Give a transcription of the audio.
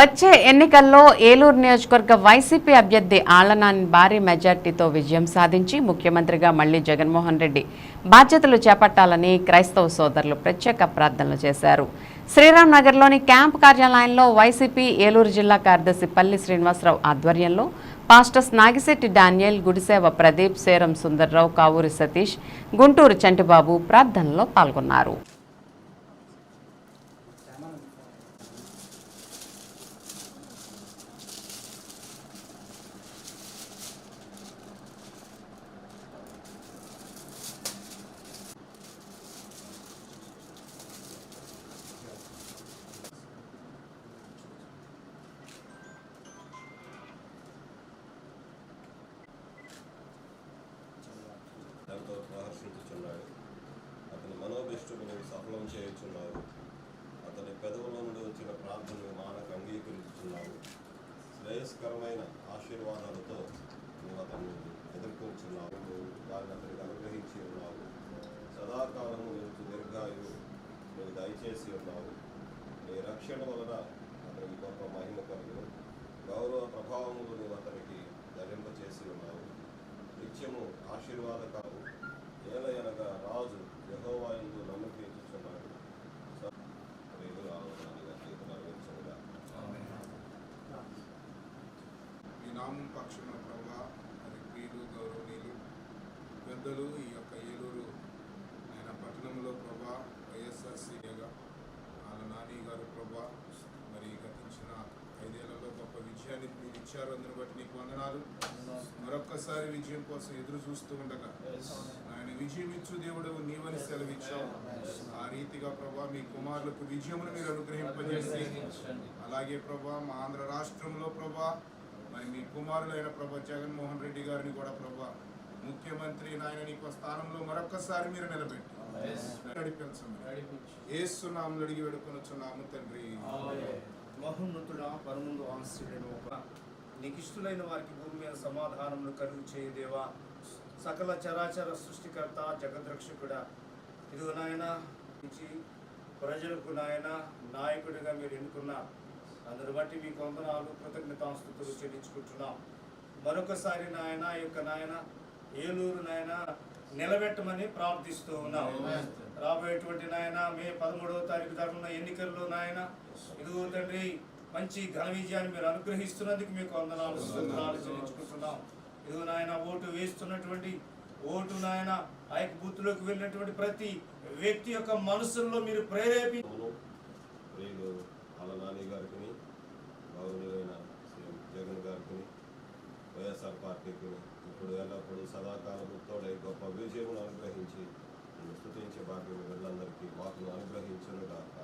వచ్చే ఎన్నికల్లో ఏలూరు నియోజకవర్గ వైసీపీ అభ్యర్థి ఆళ్ళనాని భారీ మెజార్టీతో విజయం సాధించి ముఖ్యమంత్రిగా మళ్ళీ జగన్మోహన్ రెడ్డి. బాధ్యతలు చేపట్టాలని క్రైస్తవ సోదరులు ప్రత్యేక ప్రార్థనలు చేశారు. శ్రీరామ్ నగర్లోని క్యాంప్ కార్యాలయంలో వైసీపీ ఏలూరు జిల్లా కార్యదర్శి పల్లి శ్రీనివాసరావు ఆధ్వర్యంలో పాస్టర్స్ నాగిశెట్టి డానియల్ గుడిసేవ ప్రదీప్ సేరం సుందర్రావు కావూరి సతీష్ గుంటూరు చంటిబాబు ప్రార్థనలో పాల్గొన్నారు. ఎంతో ప్రహర్షించుచున్నాడు అతని మనోభిష్టుని సఫలం చేయుచున్నావు అతని పెదవుల నుండి వచ్చిన ప్రార్థనలు మానక అంగీకరించుచున్నావు శ్రేయస్కరమైన ఆశీర్వాదాలతో నువ్వు అతన్ని ఎదుర్కొంటున్నావు. నువ్వు వారిని అతనికి అనుగ్రహించి ఉన్నావు. సదాకాలము నుంచి దీర్ఘాయువు నువ్వు దయచేసి ఉన్నావు. నీ రక్షణ వలన అతనికి గొప్ప మహిమ కలుగు గౌరవ ప్రభావములు నువ్వు అతనికి ధరింపచేసి ఉన్నావు. నిత్యము ఆశీర్వాదకాలు ఏలయనగా రాజు ఆలోచనగా జీవితాలు వెచ్చగా మీ నామం ప్రభా మరి ప్రియులు గౌరవనీయులు. పెద్దలు ఈ యొక్క ఏలూరు ఆయన పట్టణంలో ప్రభా వైఎస్ఆర్సీగా వాళ్ళ నాని గారు ప్రభా మరి గతించిన ఐదేళ్ళలో గొప్ప విజయాన్ని మీరు ఇచ్చారు. అందుని బట్టి నీకు వందనాలు. మరొక్కసారి విజయం కోసం ఎదురు చూస్తూ ఉండగా ఆయన విజయం ఇచ్చు దేవుడు నీవని సెలవిచ్చావు. ఆ రీతిగా ప్రభా మీ కుమారులకు విజయమును మీరు అనుగ్రహింపజేసి అలాగే ప్రభా మా ఆంధ్ర రాష్ట్రంలో ప్రభా మరి మీ కుమారులైన ప్రభా జగన్మోహన్ రెడ్డి గారిని కూడా ప్రభా ముఖ్యమంత్రి నాయన నీకు స్థానంలో మరొక్కసారి మీరు నిలబెట్టి. నడిపించండి. ఏసునామలు అడిగి వేడుకొనొచ్చున్నాము తండ్రి. మహోన్నతుడా పరముందు ఆశ్రయుడైన ఒక నీకు ఇష్టలైన వారికి భూమి మీద సమాధానములు కలుగు చేయదేవా సకల చరాచర సృష్టికర్త జగద్రక్షకుడా. ఇదిగో నాయన ప్రజలకు నాయన నాయకుడిగా మీరు ఎన్నుకున్న అందుని బట్టి మీ వందనాలు కృతజ్ఞతాస్తుతులు చెల్లించుకుంటున్నాం. మరొకసారి నాయన యొక్క నాయన ఏలూరు నాయన నిలబెట్టమని ప్రార్థిస్తూ ఉన్నాం. రాబోయేటువంటి నాయన మే పదమూడవ తారీఖు జరుగుతున్న ఎన్నికల్లో నాయన ఇదిగో తండ్రి మంచి ఘన విజయాన్ని మీరు అనుగ్రహిస్తున్నందుకు మీకు వందనాలు స్తోత్రాలు చెల్లించుకుంటున్నాం. ఇదిగో నాయన ఓటు వేస్తున్నటువంటి ఓటు నాయన ఆ యొక్క బూత్లోకి వెళ్ళినటువంటి ప్రతి వ్యక్తి యొక్క మనసుల్లో మీరు ప్రేరేపి మనము ప్రియులు వాళ్ళ నాని గారికి గౌరవులైన శ్రీ జగన్ గారికి వైఎస్ఆర్ పార్టీకి ఇప్పుడు ఎల్లప్పుడూ సదాకాలము తోడై గొప్ప విజయమును అనుగ్రహించి స్తుతించే భాగ్యం వీళ్ళందరికీ వాకును అనుగ్రహించునుగాక.